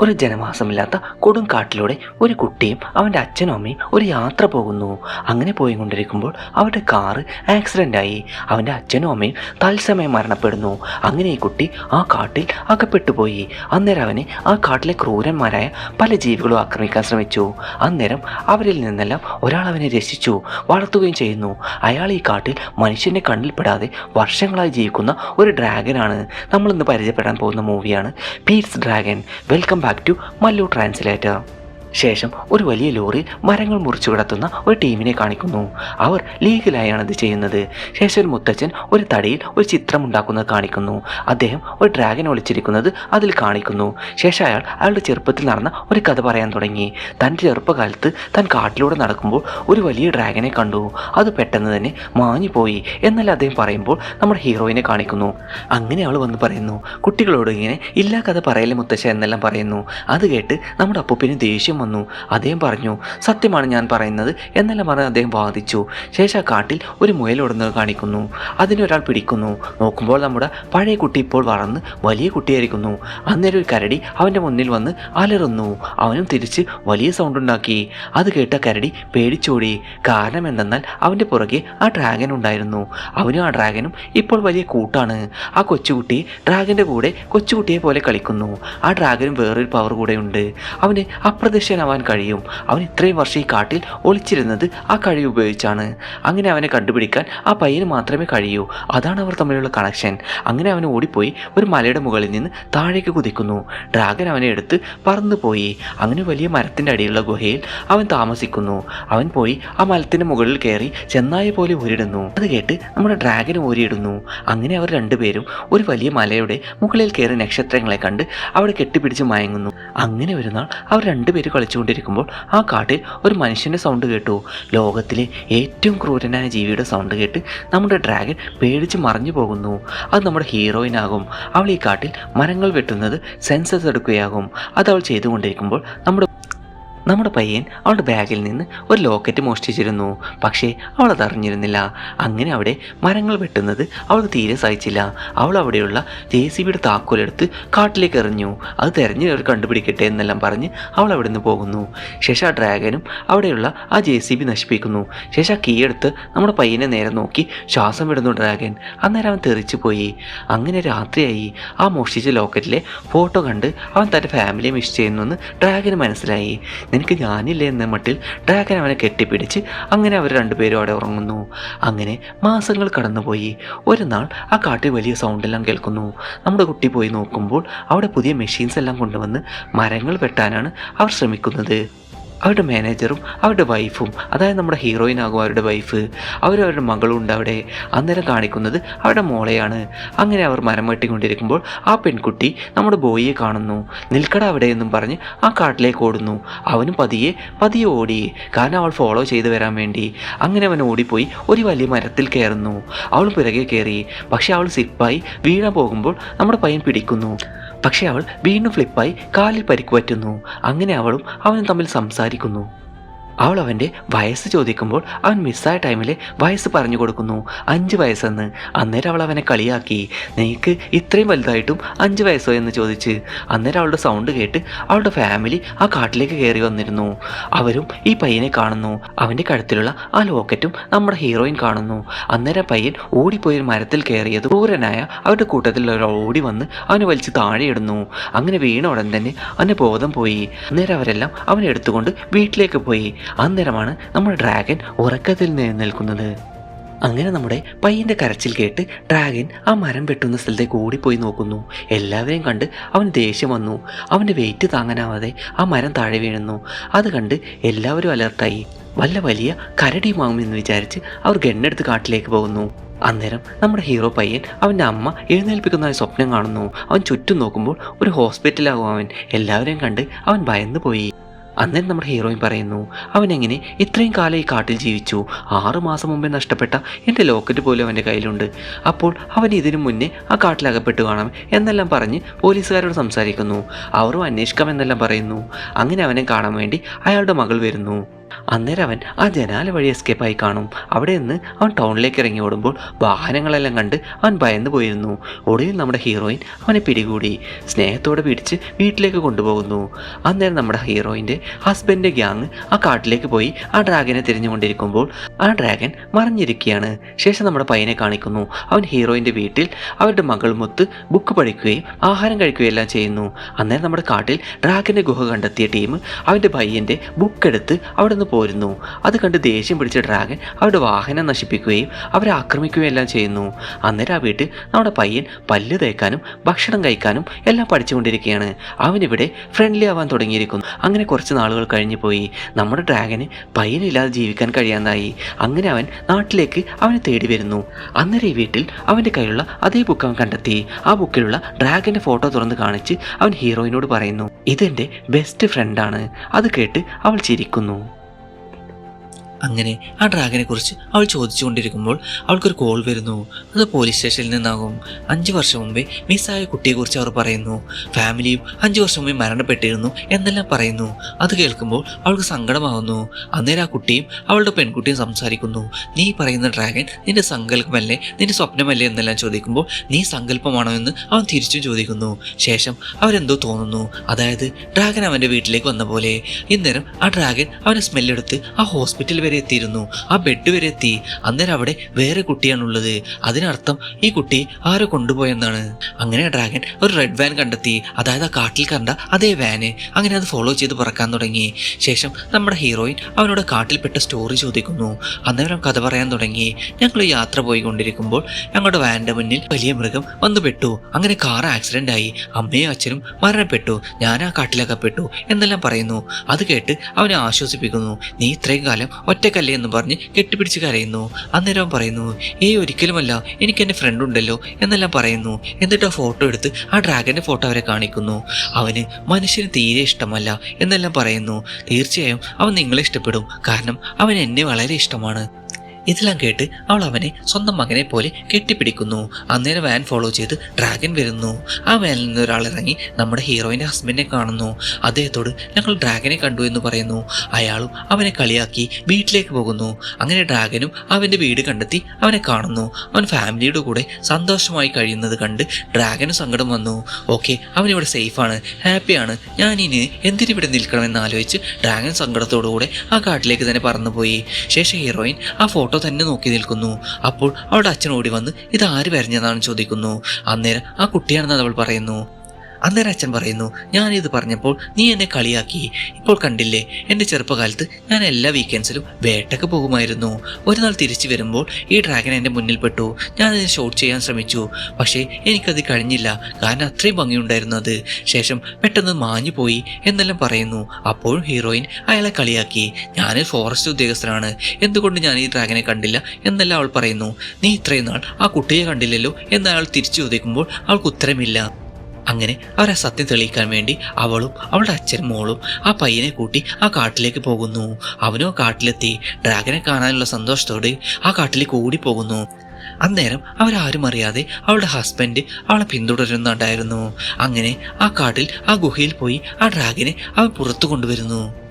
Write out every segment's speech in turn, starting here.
ഒരു ജനവാസമില്ലാത്ത കൊടും കാട്ടിലൂടെ ഒരു കുട്ടിയും അവന്റെ അച്ഛനും അമ്മയും ഒരു യാത്ര പോകുന്നു. അങ്ങനെ പോയിക്കൊണ്ടിരിക്കുമ്പോൾ അവരുടെ കാറ് ആക്സിഡന്റ് ആയി അവന്റെ അച്ഛനും അമ്മയും തത്സമയം മരണപ്പെടുന്നു. അങ്ങനെ ഈ കുട്ടി ആ കാട്ടിൽ അകപ്പെട്ടുപോയി. അന്നേരം അവനെ ആ കാട്ടിലെ ക്രൂരന്മാരായ പല ജീവികളും ആക്രമിക്കാൻ ശ്രമിച്ചു. അന്നേരം അവരിൽ നിന്നെല്ലാം ഒരാൾ അവനെ രക്ഷിച്ചു വളർത്തുകയും ചെയ്യുന്നു. അയാൾ ഈ കാട്ടിൽ മനുഷ്യന്റെ കണ്ണിൽപ്പെടാതെ വർഷങ്ങളായി ജീവിക്കുന്ന ഒരു ഡ്രാഗനാണ്. നമ്മളിന്ന് പരിചയപ്പെടാൻ പോകുന്ന മൂവിയാണ് Pete's Dragon. Welcome back to Mallu translator ശേഷം ഒരു വലിയ ലോറി മരങ്ങൾ മുറിച്ചു കിടത്തുന്ന ഒരു ടീമിനെ കാണിക്കുന്നു. അവർ ലീഗലായാണ് ഇത് ചെയ്യുന്നത്. ശേഷം ഒരു മുത്തച്ഛൻ ഒരു തടിയിൽ ഒരു ചിത്രം ഉണ്ടാക്കുന്നത് കാണിക്കുന്നു. അദ്ദേഹം ഒരു ഡ്രാഗൻ ഒളിച്ചിരിക്കുന്നത് അതിൽ കാണിക്കുന്നു. ശേഷം അയാൾ അയാളുടെ ചെറുപ്പത്തിൽ നടന്ന ഒരു കഥ പറയാൻ തുടങ്ങി. തന്റെ ചെറുപ്പകാലത്ത് താൻ കാട്ടിലൂടെ നടക്കുമ്പോൾ ഒരു വലിയ ഡ്രാഗനെ കണ്ടു. അത് പെട്ടെന്ന് തന്നെ മാഞ്ഞു പോയി എന്നല്ല അദ്ദേഹം പറയുമ്പോൾ നമ്മുടെ ഹീറോയിനെ കാണിക്കുന്നു. അങ്ങനെ അവൾ വന്ന് പറയുന്നു കുട്ടികളോട് ഇങ്ങനെ ഇല്ലാ കഥ പറയല്ലേ മുത്തശ്ശ എന്നെല്ലാം പറയുന്നു. അത് കേട്ട് നമ്മുടെ അപ്പൂപ്പിന് ദേഷ്യം വന്നു. അദ്ദേഹം പറഞ്ഞു സത്യമാണ് ഞാൻ പറയുന്നത് എന്നല്ല പറഞ്ഞ് അദ്ദേഹം വാദിച്ചു. ശേഷം കാട്ടിൽ ഒരു മുയൽ മുയലോടുന്നത് കാണിക്കുന്നു. അതിനെ ഒരാൾ പിടിക്കുന്നു. നോക്കുമ്പോൾ നമ്മുടെ പഴയ കുട്ടി ഇപ്പോൾ വളർന്ന് വലിയ കുട്ടിയായിരിക്കുന്നു. അന്നേരം ഒരു കരടി അവന്റെ മുന്നിൽ വന്ന് അലറുന്നു. അവനും തിരിച്ച് വലിയ സൗണ്ട് ഉണ്ടാക്കി. അത് കേട്ട കരടി പേടിച്ചോടി. കാരണം എന്തെന്നാൽ അവന്റെ പുറകെ ആ ഡ്രാഗൻ ഉണ്ടായിരുന്നു. അവനും ആ ഡ്രാഗനും ഇപ്പോൾ വലിയ കൂട്ടാണ്. ആ കൊച്ചുകുട്ടി ഡ്രാഗന്റെ കൂടെ കൊച്ചുകുട്ടിയെ പോലെ കളിക്കുന്നു. ആ ഡ്രാഗനും വേറൊരു പവർ കൂടെ ഉണ്ട് അവന് അപ്രദർശനാവാൻ കഴിയും. അവൻ ഇത്രയും വർഷം ഈ കാട്ടിൽ ഒളിച്ചിരുന്നത് ആ കഴിവ് ഉപയോഗിച്ചാണ്. അങ്ങനെ അവനെ കണ്ടുപിടിക്കാൻ ആ പയ്യന് മാത്രമേ കഴിയൂ. അതാണ് അവർ തമ്മിലുള്ള കണക്ഷൻ അങ്ങനെ അവൻ ഓടിപ്പോയി ഒരു മലയുടെ മുകളിൽ നിന്ന് താഴേക്ക് കുതിക്കുന്നു. ഡ്രാഗൻ അവനെ എടുത്ത് പറന്നുപോയി അങ്ങനെ വലിയ മരത്തിന്റെ അടിയിലുള്ള ഗുഹയിൽ അവൻ താമസിക്കുന്നു. അവൻ പോയി ആ മരത്തിന്റെ മുകളിൽ കയറി ചെന്നായ പോലെ ഊരിടുന്നു. അത് കേട്ട് നമ്മുടെ ഡ്രാഗൻ ഊരിയിടുന്നു. അങ്ങനെ അവർ രണ്ടുപേരും ഒരു വലിയ മലയുടെ മുകളിൽ കയറി നക്ഷത്രങ്ങളെ കണ്ട് അവിടെ കെട്ടിപ്പിടിച്ച് മയങ്ങുന്നു. അങ്ങനെ ഒരു നാൾ അവർ രണ്ടുപേരും കളിച്ചുകൊണ്ടിരിക്കുമ്പോൾ ആ കാട്ടിൽ ഒരു മനുഷ്യന്റെ സൗണ്ട് കേട്ടു. ലോകത്തിലെ ഏറ്റവും ക്രൂരനായ ജീവിയുടെ സൗണ്ട് കേട്ട് നമ്മുടെ ഡ്രാഗൺ പേടിച്ച് മറിഞ്ഞു പോകുന്നു. അത് നമ്മുടെ ഹീറോയിനാകും അവൾ ഈ കാട്ടിൽ മരങ്ങൾ വെട്ടുന്നത് സെൻസസ് എടുക്കുകയാകും. അത് അവൾ ചെയ്തുകൊണ്ടിരിക്കുമ്പോൾ നമ്മുടെ നമ്മുടെ പയ്യൻ അവളുടെ ബാഗിൽ നിന്ന് ഒരു ലോക്കറ്റ് മോഷ്ടിച്ചിരുന്നു. പക്ഷേ അവൾ അതറിഞ്ഞിരുന്നില്ല അങ്ങനെ അവിടെ മരങ്ങൾ വെട്ടുന്നത് അവൾക്ക് തീരെ സഹിച്ചില്ല. അവൾ അവിടെയുള്ള ജെ സി ബിയുടെ താക്കോലെടുത്ത് കാട്ടിലേക്ക് എറിഞ്ഞു. അത് തെരഞ്ഞു കണ്ടുപിടിക്കട്ടെ എന്നെല്ലാം പറഞ്ഞ് അവൾ അവിടെ നിന്ന് പോകുന്നു. ശേഷം ആ ഡ്രാഗനും അവിടെയുള്ള ആ ജെ സി ബി നശിപ്പിക്കുന്നു. ശേഷം ആ കീ നമ്മുടെ പയ്യനെ നേരെ നോക്കി ശ്വാസം വിടുന്നു ഡ്രാഗൻ. അന്നേരം അവൻ തെറിച്ചു പോയി അങ്ങനെ രാത്രിയായി. ആ മോഷ്ടിച്ച ലോക്കറ്റിലെ ഫോട്ടോ കണ്ട് അവൻ തന്റെ ഫാമിലിയെ മിസ് ചെയ്യുന്നു എന്ന് ഡ്രാഗന് മനസ്സിലായി. നിനക്ക് ഞാനില്ലേ എന്ന മട്ടിൽ ഡ്രാഗൻ അവനെ കെട്ടിപ്പിടിച്ച് അങ്ങനെ അവർ രണ്ടുപേരും അവിടെ ഉറങ്ങുന്നു. അങ്ങനെ മാസങ്ങൾ കടന്നുപോയി. ഒരു നാൾ ആ കാട്ടിൽ വലിയ സൗണ്ടെല്ലാം കേൾക്കുന്നു. നമ്മുടെ കുട്ടി പോയി നോക്കുമ്പോൾ അവിടെ പുതിയ മെഷീൻസ് എല്ലാം കൊണ്ടുവന്ന് മരങ്ങൾ വെട്ടാനാണ് അവർ ശ്രമിക്കുന്നത്. അവരുടെ മാനേജറും അവരുടെ വൈഫും അതായത് നമ്മുടെ ഹീറോയിനാകും അവരുടെ വൈഫ് അവരവരുടെ അവരുടെ മകളും ഉണ്ട് അവിടെ. അന്നേരം കാണിക്കുന്നത് അവരുടെ മോളെയാണ്. അങ്ങനെ അവർ മരം വെട്ടിക്കൊണ്ടിരിക്കുമ്പോൾ ആ പെൺകുട്ടി നമ്മുടെ ബോയിയെ കാണുന്നു. നിൽക്കട അവിടെ എന്നും പറഞ്ഞ് ആ കാട്ടിലേക്ക് ഓടുന്നു. അവനും പതിയെ പതിയെ ഓടി. കാരണം അവൾ ഫോളോ ചെയ്ത് വരാൻ വേണ്ടി. അങ്ങനെ അവൻ ഓടിപ്പോയി ഒരു വലിയ മരത്തിൽ കയറുന്നു. അവൾ പിറകെ കയറി. പക്ഷെ അവൾ സിപ്പായി വീണ പോകുമ്പോൾ നമ്മുടെ പയ്യൻ പിടിക്കുന്നു. പക്ഷെ അവൾ വീണ്ടും ഫ്ലിപ്പായി കാലിൽ പരിക്കുപറ്റുന്നു അങ്ങനെ അവളും അവനും തമ്മിൽ സംസാരിക്കുന്നു. അവൾ അവന്റെ വയസ്സ് ചോദിക്കുമ്പോൾ അവൻ മിസ്സായ ടൈമിൽ വയസ്സ് പറഞ്ഞു കൊടുക്കുന്നു. അഞ്ച് വയസ്സെന്ന്. അന്നേരം അവൾ അവനെ കളിയാക്കി. നിനക്ക് ഇത്രയും വലുതായിട്ടും അഞ്ച് വയസ്സോ? എന്ന് ചോദിച്ച്. അന്നേരം അവളുടെ സൗണ്ട് കേട്ട് അവളുടെ ഫാമിലി ആ കാട്ടിലേക്ക് കയറി വന്നിരുന്നു. അവരും ഈ പയ്യനെ കാണുന്നു. അവന്റെ കഴുത്തിലുള്ള ആ ലോക്കറ്റും നമ്മുടെ ഹീറോയിൻ കാണുന്നു. അന്നേരം പയ്യൻ ഓടിപ്പോയി മരത്തിൽ കയറിയത് ക്രൂരനായ അവരുടെ കൂട്ടത്തിൽ ഒരാൾ ഓടി വന്ന് അവനെ വലിച്ച് താഴെയിടുന്നു അങ്ങനെ വീണ ഉടൻ തന്നെ അവന്റെ ബോധം പോയി. അന്നേരം അവരെല്ലാം അവനെ എടുത്തുകൊണ്ട് വീട്ടിലേക്ക് പോയി. അന്നേരമാണ് നമ്മുടെ ഡ്രാഗൻ ഉറക്കത്തിൽ നിലനിൽക്കുന്നത് അങ്ങനെ നമ്മുടെ പയ്യന്റെ കരച്ചിൽ കേട്ട് ഡ്രാഗൻ ആ മരം വെട്ടുന്ന സ്ഥലത്തേക്ക് ഓടിപ്പോയി നോക്കുന്നു. എല്ലാവരെയും കണ്ട് അവൻ ദേഷ്യം വന്നു. അവന്റെ വെയിറ്റ് താങ്ങാനാവാതെ ആ മരം താഴെ വീഴുന്നു. അത് കണ്ട് എല്ലാവരും അലർട്ടായി. വല്ല വലിയ കരടിയുമാകും എന്ന് വിചാരിച്ച് അവർ ഗണ്ണെടുത്ത് കാട്ടിലേക്ക് പോകുന്നു. അന്നേരം നമ്മുടെ ഹീറോ പയ്യൻ അവന്റെ അമ്മ എഴുന്നേൽപ്പിക്കുന്ന ഒരു സ്വപ്നം കാണുന്നു. അവൻ ചുറ്റും നോക്കുമ്പോൾ ഒരു ഹോസ്പിറ്റലാകും അവൻ. എല്ലാവരെയും കണ്ട് അവൻ ഭയന്നു പോയി അന്നേരം നമ്മുടെ ഹീറോയിൻ പറയുന്നു അവനെങ്ങനെ ഇത്രയും കാലം ഈ കാട്ടിൽ ജീവിച്ചു? ആറു മാസം മുമ്പേ നഷ്ടപ്പെട്ട എന്റെ ലോക്കറ്റ് പോലും അവന്റെ കയ്യിലുണ്ട്. അപ്പോൾ അവൻ ഇതിനു മുന്നേ ആ കാട്ടിലകപ്പെട്ട് കാണാം എന്നെല്ലാം പറഞ്ഞ് പോലീസുകാരോട് സംസാരിക്കുന്നു. അവരും അന്വേഷിക്കാം എന്നെല്ലാം പറയുന്നു. അങ്ങനെ അവനെ കാണാൻ വേണ്ടി അയാളുടെ മകൾ വരുന്നു. അന്നേരം അവൻ ആ ജനാല വഴി എസ്കേപ്പായി കാണും. അവിടെ നിന്ന് അവൻ ടൗണിലേക്ക് ഇറങ്ങി ഓടുമ്പോൾ വാഹനങ്ങളെല്ലാം കണ്ട് അവൻ ഭയന്നു പോയിരുന്നു. ഒടുവിൽ നമ്മുടെ ഹീറോയിൻ അവനെ പിടികൂടി. സ്നേഹത്തോടെ പിടിച്ച് വീട്ടിലേക്ക് കൊണ്ടുപോകുന്നു. അന്നേരം നമ്മുടെ ഹീറോയിന്റെ ഹസ്ബൻഡിന്റെ ഗ്യാങ് ആ കാട്ടിലേക്ക് പോയി ആ ഡ്രാഗനെ തിരിഞ്ഞുകൊണ്ടിരിക്കുമ്പോൾ ആ ഡ്രാഗൻ മറിഞ്ഞിരിക്കുകയാണ്. ശേഷം നമ്മുടെ പയ്യനെ കാണിക്കുന്നു. അവൻ ഹീറോയിന്റെ വീട്ടിൽ അവരുടെ മകളുമൊത്ത് ബുക്ക് പഠിക്കുകയും ആഹാരം കഴിക്കുകയും എല്ലാം ചെയ്യുന്നു. അന്നേരം നമ്മുടെ കാട്ടിൽ ഡ്രാഗന്റെ ഗുഹ കണ്ടെത്തിയ ടീം അവന്റെ പയ്യന്റെ ബുക്ക് എടുത്ത് അവിടെ നിന്ന് പോരുന്നു. അത് കണ്ട് ദേഷ്യം പിടിച്ച ഡ്രാഗൻ അവരുടെ വാഹനം നശിപ്പിക്കുകയും അവരെ ആക്രമിക്കുകയും എല്ലാം ചെയ്യുന്നു. അന്നേരം ആ വീട്ടിൽ നമ്മുടെ പയ്യൻ പല്ല് തേക്കാനും ഭക്ഷണം കഴിക്കാനും എല്ലാം പഠിച്ചുകൊണ്ടിരിക്കുകയാണ്. അവനിവിടെ ഫ്രണ്ട്ലി ആവാൻ തുടങ്ങിയിരിക്കുന്നു. അങ്ങനെ കുറച്ച് നാളുകൾ കഴിഞ്ഞു പോയി. നമ്മുടെ ഡ്രാഗന് പയ്യനില്ലാതെ ജീവിക്കാൻ കഴിയാതായി. അങ്ങനെ അവൻ നാട്ടിലേക്ക് അവനെ തേടി വരുന്നു. അന്നേരം ഈ വീട്ടിൽ അവന്റെ കയ്യിലുള്ള അതേ ബുക്ക് അവൻ കണ്ടെത്തി. ആ ബുക്കിലുള്ള ഡ്രാഗന്റെ ഫോട്ടോ തുറന്ന് കാണിച്ച് അവൻ ഹീറോയിനോട് പറയുന്നു ഇതെന്റെ ബെസ്റ്റ് ഫ്രണ്ടാണ് അത് കേട്ട് അവൾ ചിരിക്കുന്നു. അങ്ങനെ ആ ഡ്രാഗനെ കുറിച്ച് അവൾ ചോദിച്ചുകൊണ്ടിരിക്കുമ്പോൾ അവൾക്കൊരു കോൾ വരുന്നു. അത് പോലീസ് സ്റ്റേഷനിൽ നിന്നാകും. അഞ്ച് വർഷം മുമ്പേ മിസ്സായ കുട്ടിയെക്കുറിച്ച് അവർ പറയുന്നു. ഫാമിലിയും അഞ്ച് വർഷം മുമ്പേ മരണപ്പെട്ടിരുന്നു എന്നെല്ലാം പറയുന്നു. അത് കേൾക്കുമ്പോൾ അവൾക്ക് സങ്കടമാവുന്നു. അന്നേരം ആ കുട്ടിയും അവളുടെ പെൺകുട്ടിയും സംസാരിക്കുന്നു. നീ പറയുന്ന ഡ്രാഗൻ നിന്റെ സങ്കല്പമല്ലേ? നിന്റെ സ്വപ്നമല്ലേ? എന്നെല്ലാം ചോദിക്കുമ്പോൾ നീ സങ്കല്പമാണോ? എന്ന് അവൻ തിരിച്ചും ചോദിക്കുന്നു. ശേഷം അവരെന്തോ തോന്നുന്നു. അതായത് ഡ്രാഗൻ അവന്റെ വീട്ടിലേക്ക് വന്ന പോലെ ഇന്നേരം ആ ഡ്രാഗൻ അവനെ സ്മെല്ലെടുത്ത് ആ ഹോസ്പിറ്റൽ വരെ എത്തിയിരുന്നു. ആ ബെഡ് വരെ എത്തി. അന്നേരം അവിടെ വേറെ കുട്ടിയാണുള്ളത്. അതിനർത്ഥം ഈ കുട്ടി ആരോ കൊണ്ടുപോയെന്നാണ്. അങ്ങനെ ഡ്രാഗൻ ഒരു റെഡ് വാൻ കണ്ടെത്തി. അതായത് ആ കാട്ടിൽ കണ്ട അതേ വാന് അങ്ങനെ അത് ഫോളോ ചെയ്ത് പറക്കാൻ തുടങ്ങി. ശേഷം നമ്മുടെ ഹീറോയിൻ അവനോട് കാട്ടിൽപ്പെട്ട സ്റ്റോറി ചോദിക്കുന്നു. അന്നേരം കഥ പറയാൻ തുടങ്ങി. ഞങ്ങൾ യാത്ര പോയിക്കൊണ്ടിരിക്കുമ്പോൾ ഞങ്ങളുടെ വാനിന്റെ മുന്നിൽ വലിയ മൃഗം വന്നു പെട്ടു. അങ്ങനെ കാർ ആക്സിഡന്റ് ആയി. അമ്മയും അച്ഛനും മരണപ്പെട്ടു. ഞാൻ ആ കാട്ടിലകപ്പെട്ടു എന്നെല്ലാം പറയുന്നു. അത് കേട്ട് അവനെ ആശ്വസിപ്പിക്കുന്നു. നീ ഇത്രയും കാലം ഒറ്റക്കല്ലേ എന്ന് പറഞ്ഞ് കെട്ടിപ്പിടിച്ച് കരയുന്നു. അന്നേരം അവൻ പറയുന്നു ഏയ് ഒരിക്കലുമല്ല. എനിക്ക് എന്റെ ഫ്രണ്ട് ഉണ്ടല്ലോ എന്നെല്ലാം പറയുന്നു. എന്നിട്ട് ആ ഫോട്ടോ എടുത്ത് ആ ഡ്രാഗന്റെ ഫോട്ടോ അവരെ കാണിക്കുന്നു. അവന് മനുഷ്യന് തീരെ ഇഷ്ടമല്ല എന്നെല്ലാം പറയുന്നു. തീർച്ചയായും അവൻ നിങ്ങളെ ഇഷ്ടപ്പെടും. കാരണം അവൻ എന്നെ വളരെ ഇഷ്ടമാണ്. ഇതെല്ലാം കേട്ട് അവൾ അവനെ സ്വന്തം മകനെ പോലെ കെട്ടിപ്പിടിക്കുന്നു. അന്നേരം വാൻ ഫോളോ ചെയ്ത് ഡ്രാഗൻ വരുന്നു. ആ വാനിൽ നിന്ന് ഒരാൾ ഇറങ്ങി നമ്മുടെ ഹീറോയിന്റെ ഹസ്ബൻഡിനെ കാണുന്നു. അദ്ദേഹത്തോട് ഞങ്ങൾ ഡ്രാഗനെ കണ്ടു എന്ന് പറയുന്നു. അയാളും അവനെ കളിയാക്കി വീട്ടിലേക്ക് പോകുന്നു. അങ്ങനെ ഡ്രാഗനും അവന്റെ വീട് കണ്ടെത്തി അവനെ കാണുന്നു. അവൻ ഫാമിലിയുടെ കൂടെ സന്തോഷമായി കഴിയുന്നത് കണ്ട് ഡ്രാഗന് സങ്കടം വന്നു. ഓക്കെ അവനിവിടെ സേഫാണ് ഹാപ്പിയാണ് ഞാൻ ഇനി എന്തിനിവിടെ നിൽക്കണമെന്ന് ആലോചിച്ച് ഡ്രാഗൻ സങ്കടത്തോടുകൂടെ ആ കാട്ടിലേക്ക് തന്നെ പറന്നുപോയി. ശേഷം ഹീറോയിൻ ആ ഫോട്ടോ തന്നെ നോക്കി നിൽക്കുന്നു. അപ്പോൾ അവളുടെ അച്ഛൻ ഓടി വന്ന് ഇത് ആര് വരഞ്ഞതാണെന്ന് ചോദിക്കുന്നു? അന്നേരം ആ കുട്ടിയാണെന്ന് അവൾ പറയുന്നു. അന്നേരം അച്ഛൻ പറയുന്നു ഞാനിത് പറഞ്ഞപ്പോൾ നീ എന്നെ കളിയാക്കി. ഇപ്പോൾ കണ്ടില്ലേ എന്റെ ചെറുപ്പകാലത്ത് ഞാൻ എല്ലാ വീക്കെൻഡ്സിലും വേട്ടക്ക് പോകുമായിരുന്നു. ഒരു നാൾ തിരിച്ചു വരുമ്പോൾ ഈ ഡ്രാഗൻ എന്റെ മുന്നിൽ പെട്ടു. ഞാൻ അതിനെ ഷോട്ട് ചെയ്യാൻ ശ്രമിച്ചു. പക്ഷേ എനിക്കത് കഴിഞ്ഞില്ല. കാരണം അത്രയും ഭംഗിയുണ്ടായിരുന്നു അത്. ശേഷം പെട്ടെന്ന് മാഞ്ഞു പോയി എന്നെല്ലാം പറയുന്നു. അപ്പോഴും ഹീറോയിൻ അയാളെ കളിയാക്കി. ഞാൻ ഫോറസ്റ്റ് ഉദ്യോഗസ്ഥനാണ്. എന്തുകൊണ്ട് ഞാൻ ഈ ഡ്രാഗനെ കണ്ടില്ല എന്നെല്ലാം അവൾ പറയുന്നു. നീ ഇത്രയും നാൾ ആ കുട്ടിയെ കണ്ടില്ലല്ലോ എന്ന് അയാൾ തിരിച്ചു ചോദിക്കുമ്പോൾ അവൾക്ക് ഉത്തരമില്ല. അങ്ങനെ അവരെ സത്യം തെളിയിക്കാൻ വേണ്ടി അവളും അവളുടെ അച്ഛനും മോളും ആ പയ്യനെ കൂട്ടി ആ കാട്ടിലേക്ക് പോകുന്നു. അവനും ആ കാട്ടിലെത്തി. ഡ്രാഗനെ കാണാനുള്ള സന്തോഷത്തോടെ ആ കാട്ടിലേക്ക് ഓടിപ്പോകുന്നു. അന്നേരം അവരാരും അറിയാതെ അവളുടെ ഹസ്ബൻഡ് അവളെ പിന്തുടരുന്നുണ്ടായിരുന്നു. അങ്ങനെ ആ കാട്ടിൽ ആ ഗുഹയിൽ പോയി ആ ഡ്രാഗനെ അവൻ പുറത്തു കൊണ്ടുവരുന്നു.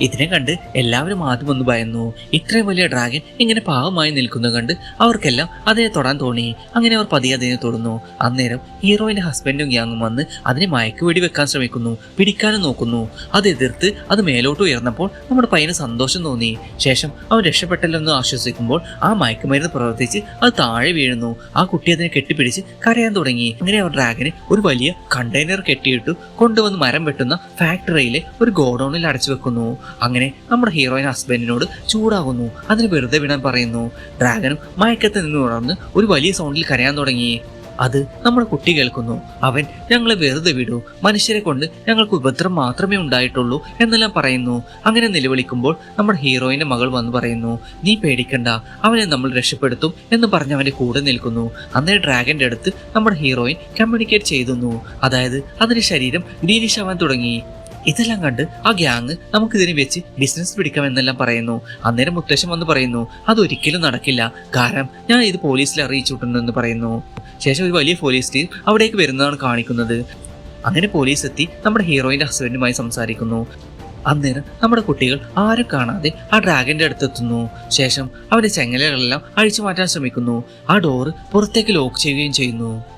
ഇതിനെ കണ്ട് എല്ലാവരും ആദ്യം ഒന്ന് ഭയന്നു. ഇത്രയും വലിയ ഡ്രാഗൻ ഇങ്ങനെ പാവമായി നിൽക്കുന്നത് കണ്ട് അവർക്കെല്ലാം അതിനെ തൊടാൻ തോന്നി. അങ്ങനെ അവർ പതിയെ അതിനെ തൊടുന്നു. അന്നേരം ഹീറോയിന്റെ ഹസ്ബൻഡും ഗ്യാങ്ങും വന്ന് അതിനെ മയക്ക് വെടി വെക്കാൻ ശ്രമിക്കുന്നു പിടിക്കാനും നോക്കുന്നു. അത് എതിർത്ത് അത് മേലോട്ട് ഉയർന്നപ്പോൾ നമ്മുടെ പയ്യന് സന്തോഷം തോന്നി. ശേഷം അവൻ രക്ഷപ്പെട്ടല്ലോ എന്ന് ആശ്വസിക്കുമ്പോൾ ആ മയക്കുമരുന്ന് പ്രവർത്തിച്ച് അത് താഴെ വീഴുന്നു. ആ കുട്ടി അതിനെ കെട്ടിപ്പിടിച്ച് കരയാൻ തുടങ്ങി. അങ്ങനെ അവർ ഡ്രാഗനെ ഒരു വലിയ കണ്ടെയ്നർ കെട്ടിയിട്ടു കൊണ്ടുവന്ന് മരം വെട്ടുന്ന ഫാക്ടറിയിലെ ഒരു ഗോഡൌണിൽ അടച്ചു വെക്കുന്നു. അങ്ങനെ നമ്മുടെ ഹീറോയിൻ ഹസ്ബൻഡിനോട് ചൂടാകുന്നു. അതിന് വെറുതെ വിടാൻ പറയുന്നു. ഡ്രാഗനും മയക്കത്തിൽ നിന്ന് ഉണർന്ന് ഒരു വലിയ സൗണ്ടിൽ കരയാൻ തുടങ്ങി. അത് നമ്മുടെ കുട്ടി കേൾക്കുന്നു. അവൻ ഞങ്ങളെ വെറുതെ വിടൂ. മനുഷ്യരെ കൊണ്ട് ഞങ്ങൾക്ക് ഉപദ്രം മാത്രമേ ഉണ്ടായിട്ടുള്ളൂ എന്നെല്ലാം പറയുന്നു. അങ്ങനെ നിലവിളിക്കുമ്പോൾ നമ്മുടെ ഹീറോയിന്റെ മകൾ വന്ന് പറയുന്നു നീ പേടിക്കണ്ട. അവനെ നമ്മൾ രക്ഷപ്പെടുത്തും എന്ന് പറഞ്ഞ് അവന്റെ കൂടെ നിൽക്കുന്നു. അന്നേ ഡ്രാഗന്റെ അടുത്ത് നമ്മുടെ ഹീറോയിൻ കമ്മ്യൂണിക്കേറ്റ് ചെയ്തുന്നു. അതായത് അതിന്റെ ശരീരം ഡീലിഷ് ആവാൻ തുടങ്ങി. ഇതെല്ലാം കണ്ട് ആ ഗ്യാങ് നമുക്കിതിനെ വെച്ച് ബിസിനസ് പിടിക്കാം എന്നെല്ലാം പറയുന്നു. അന്നേരം മുത്തശ്ശൻ വന്ന് പറയുന്നു അതൊരിക്കലും നടക്കില്ല. കാരണം ഞാൻ ഇത് പോലീസിൽ അറിയിച്ചിട്ടുണ്ടെന്ന് പറയുന്നു. ശേഷം ഒരു വലിയ പോലീസ് ടീം അവിടേക്ക് വരുന്നതാണ് കാണിക്കുന്നത്. അങ്ങനെ പോലീസ് എത്തി നമ്മുടെ ഹീറോയിന്റെ ഹസ്ബൻഡുമായി സംസാരിക്കുന്നു. അന്നേരം നമ്മുടെ കുട്ടികൾ ആരും കാണാതെ ആ ഡ്രാഗന്റെ അടുത്തെത്തുന്നു. ശേഷം അവന്റെ ചെങ്ങലകളെല്ലാം അഴിച്ചു മാറ്റാൻ ശ്രമിക്കുന്നു. ആ ഡോറ് പുറത്തേക്ക് ലോക്ക് ചെയ്യുകയും ചെയ്യുന്നു.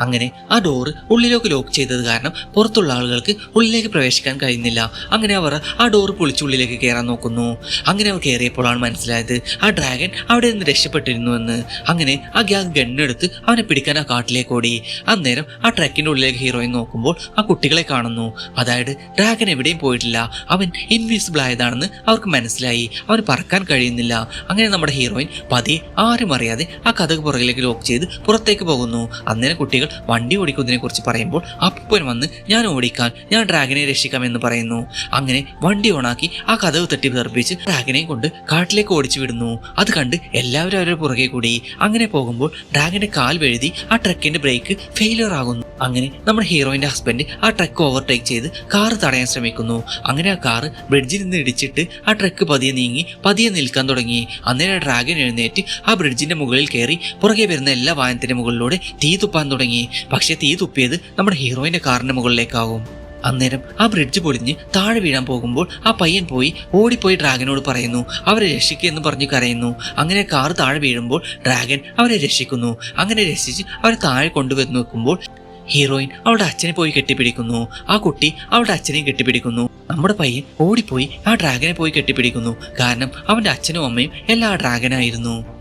അങ്ങനെ ആ ഡോറ് ഉള്ളിലേക്ക് ലോക്ക് ചെയ്തത് കാരണം പുറത്തുള്ള ആളുകൾക്ക് ഉള്ളിലേക്ക് പ്രവേശിക്കാൻ കഴിയുന്നില്ല. അങ്ങനെ അവർ ആ ഡോറ് പൊളിച്ച് ഉള്ളിലേക്ക് കയറാൻ നോക്കുന്നു. അങ്ങനെ അവർ കയറിയപ്പോഴാണ് മനസ്സിലായത് ആ ഡ്രാഗൻ അവിടെ നിന്ന് രക്ഷപ്പെട്ടിരുന്നുവെന്ന് അങ്ങനെ ആ ഗ്യാങ് ഗണ്ണെടുത്ത് അവനെ പിടിക്കാൻ ആ കാട്ടിലേക്ക് ഓടി. അന്നേരം ആ ട്രക്കിന്റെ ഉള്ളിലേക്ക് ഹീറോയിൻ നോക്കുമ്പോൾ ആ കുട്ടികളെ കാണുന്നു. അതായത് ഡ്രാഗൻ എവിടെയും പോയിട്ടില്ല. അവൻ ഇൻവിസിബിൾ ആയതാണെന്ന് അവർക്ക് മനസ്സിലായി. അവന് പറക്കാൻ കഴിയുന്നില്ല. അങ്ങനെ നമ്മുടെ ഹീറോയിൻ പതി ആരും അറിയാതെ ആ കഥക് പുറകിലേക്ക് ലോക്ക് ചെയ്ത് പുറത്തേക്ക് പോകുന്നു. അന്നേരം കുട്ടികൾ വണ്ടി ഓടിക്കുന്നതിനെ കുറിച്ച് പറയുമ്പോൾ അപ്പൻ വന്ന് ഞാൻ ഓടിക്കാൻ ഞാൻ ഡ്രാഗനെ രക്ഷിക്കാം എന്ന് പറയുന്നു. അങ്ങനെ വണ്ടി ഓണാക്കി ആ കഥവ് തട്ടി തെറിപ്പിച്ച് ഡ്രാഗനെ കൊണ്ട് കാട്ടിലേക്ക് ഓടിച്ചു വിടുന്നു. അത് കണ്ട് എല്ലാവരും അവരുടെ പുറകെ കൂടി. അങ്ങനെ പോകുമ്പോൾ ഡ്രാഗന്റെ കാൽ വെഴുതി ആ ട്രക്കിന്റെ ബ്രേക്ക് ഫെയിലിയർ ആകുന്നു. അങ്ങനെ നമ്മുടെ ഹീറോയിന്റെ ഹസ്ബൻഡ് ആ ട്രക്ക് ഓവർടേക്ക് ചെയ്ത് കാറ് തടയാൻ ശ്രമിക്കുന്നു. അങ്ങനെ ആ കാറ് ബ്രിഡ്ജിൽ നിന്ന് ഇടിച്ചിട്ട് ആ ട്രക്ക് പതിയെ നീങ്ങി പതിയെ നിൽക്കാൻ തുടങ്ങി. അന്നേരം ഡ്രാഗൻ എഴുന്നേറ്റ് ആ ബ്രിഡ്ജിന്റെ മുകളിൽ കയറി പുറകെ വരുന്ന എല്ലാ വാഹനത്തിന്റെ മുകളിലൂടെ തീ തുപ്പാൻ തുടങ്ങി. പക്ഷെ തീ തുപ്പിയത് നമ്മുടെ ഹീറോയിന്റെ കാറിന്റെ മുകളിലേക്കാവും അന്നേരം ആ ബ്രിഡ്ജ് പൊളിഞ്ഞ് താഴെ വീഴാൻ പോകുമ്പോൾ ആ പയ്യൻ പോയി ഓടിപ്പോയി ഡ്രാഗനോട് പറയുന്നു അവരെ രക്ഷിക്കുക എന്ന് പറഞ്ഞ് കരയുന്നു. അങ്ങനെ കാർ താഴെ വീഴുമ്പോൾ ഡ്രാഗൻ അവരെ രക്ഷിക്കുന്നു. അങ്ങനെ രക്ഷിച്ച് അവരെ താഴെ കൊണ്ടുവന്ന് നോക്കുമ്പോൾ ഹീറോയിൻ അവളുടെ അച്ഛനെ പോയി കെട്ടിപ്പിടിക്കുന്നു. ആ കുട്ടി അവളുടെ അച്ഛനെയും കെട്ടിപ്പിടിക്കുന്നു. നമ്മുടെ പയ്യൻ ഓടിപ്പോയി ആ ഡ്രാഗനെ പോയി കെട്ടിപ്പിടിക്കുന്നു. കാരണം അവന്റെ അച്ഛനും അമ്മയും എല്ലാ ഡ്രാഗനായിരുന്നു.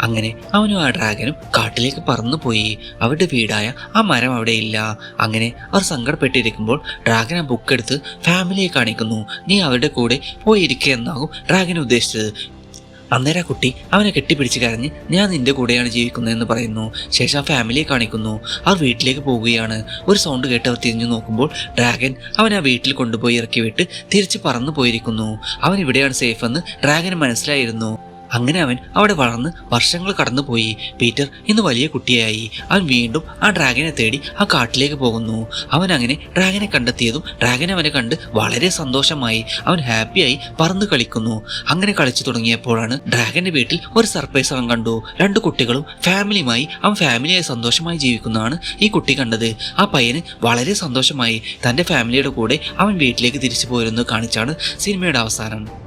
അങ്ങനെ അവനും ആ ഡ്രാഗനും കാട്ടിലേക്ക് പറന്നു പോയി അവരുടെ വീടായ ആ മരം അവിടെ ഇല്ല. അങ്ങനെ അവർ സങ്കടപ്പെട്ടിരിക്കുമ്പോൾ ഡ്രാഗൻ ആ ബുക്ക് എടുത്ത് ഫാമിലിയെ കാണിക്കുന്നു. നീ അവരുടെ കൂടെ പോയിരിക്കുക എന്നാകും ഡ്രാഗൻ ഉദ്ദേശിച്ചത്. അന്നേരം ആ കുട്ടി അവനെ കെട്ടിപ്പിടിച്ച് കരഞ്ഞ് ഞാൻ നിന്റെ കൂടെയാണ് ജീവിക്കുന്നതെന്ന് പറയുന്നു. ശേഷം ആ ഫാമിലിയെ കാണിക്കുന്നു. അവർ വീട്ടിലേക്ക് പോവുകയാണ്. ഒരു സൗണ്ട് കേട്ട് അവർ തിരിഞ്ഞു നോക്കുമ്പോൾ ഡ്രാഗൻ അവൻ ആ വീട്ടിൽ കൊണ്ടുപോയി ഇറക്കി വിട്ട് തിരിച്ച് പറന്നു പോയിരിക്കുന്നു അവൻ ഇവിടെയാണ് സേഫ് എന്ന് ഡ്രാഗന് മനസ്സിലായിരുന്നു. അങ്ങനെ അവൻ അവിടെ വളർന്ന് വർഷങ്ങൾ കടന്നുപോയി. പീറ്റർ ഇന്ന് വലിയ കുട്ടിയായി. അവൻ വീണ്ടും ആ ഡ്രാഗനെ തേടി ആ കാട്ടിലേക്ക് പോകുന്നു. അവൻ അങ്ങനെ ഡ്രാഗനെ കണ്ടെത്തിയതും ഡ്രാഗൻ അവനെ കണ്ട് വളരെ സന്തോഷമായി. അവൻ ഹാപ്പിയായി പറന്ന് കളിക്കുന്നു. അങ്ങനെ കളിച്ചു തുടങ്ങിയപ്പോഴാണ് ഡ്രാഗന്റെ വീട്ടിൽ ഒരു സർപ്രൈസ് അവൻ കണ്ടു. രണ്ട് കുട്ടികളും ഫാമിലിയുമായി അവൻ ഫാമിലിയായി സന്തോഷമായി ജീവിക്കുന്നതാണ് ഈ കുട്ടി കണ്ടത്. ആ പയ്യന് വളരെ സന്തോഷമായി. തന്റെ ഫാമിലിയുടെ കൂടെ അവൻ വീട്ടിലേക്ക് തിരിച്ചു പോയിരുന്നു കാണിച്ചാണ് സിനിമയുടെ അവസാനം.